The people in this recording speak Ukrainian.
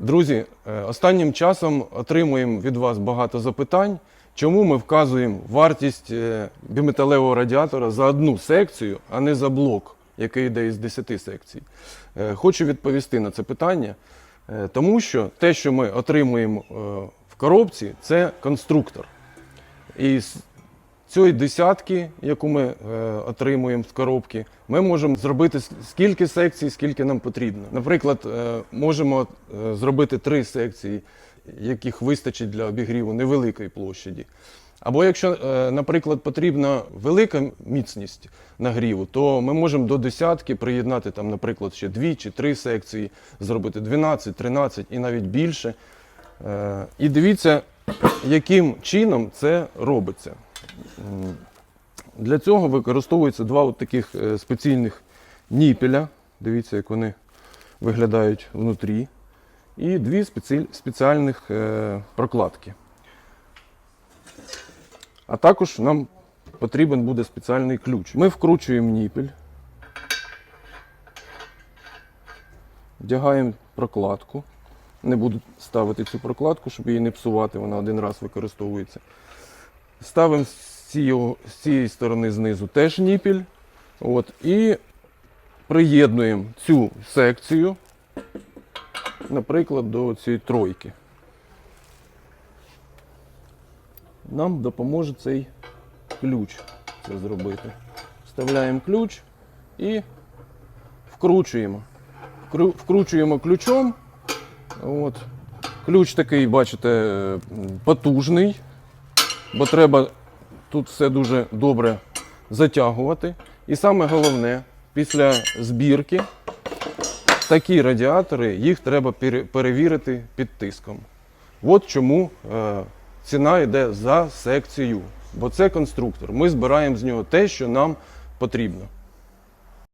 Друзі, е, останнім часом отримуємо від вас багато запитань, чому ми вказуємо вартість е, біметалевого радіатора за одну секцію, а не за блок, який йде із 10 секцій. Е, Хочу відповісти на це питання, тому що те, що ми отримуємо в коробці, це конструктор. І цієї десятки, яку ми е, отримуємо з коробки, ми можемо зробити скільки секцій, скільки нам потрібно. Наприклад, е, можемо е, зробити три секції, яких вистачить для обігріву невеликої площаді. Або якщо, наприклад, потрібна велика міцність нагріву, то ми можемо до десятки приєднати, там, наприклад, ще дві чи три секції, зробити 12, 13 і навіть більше. І дивіться, яким чином це робиться. Для цього використовуються два от таких е, спеційних ніпеля. Дивіться, як вони виглядають внутрі. І дві спеціальних е, прокладки. А також нам потрібен буде спеціальний ключ. Ми вкручуємо ніпель, вдягаємо прокладку. Не буду ставити цю прокладку, щоб її не псувати, вона один раз використовується. Ставимо цієї, з цієї сторони знизу теж ніпіль. От, і приєднуємо цю секцію, наприклад, до цієї тройки. Нам допоможе цей ключ це зробити. Вставляємо ключ і вкручуємо. Вкру- Вкручуємо ключом. От. Ключ такий, бачите, потужний, бо треба тут все дуже добре затягувати. І саме головне, після збірки такі радіатори, їх треба перевірити під тиском. От чому е, ціна йде за секцію. Бо це конструктор. Ми збираємо з нього те, що нам потрібно.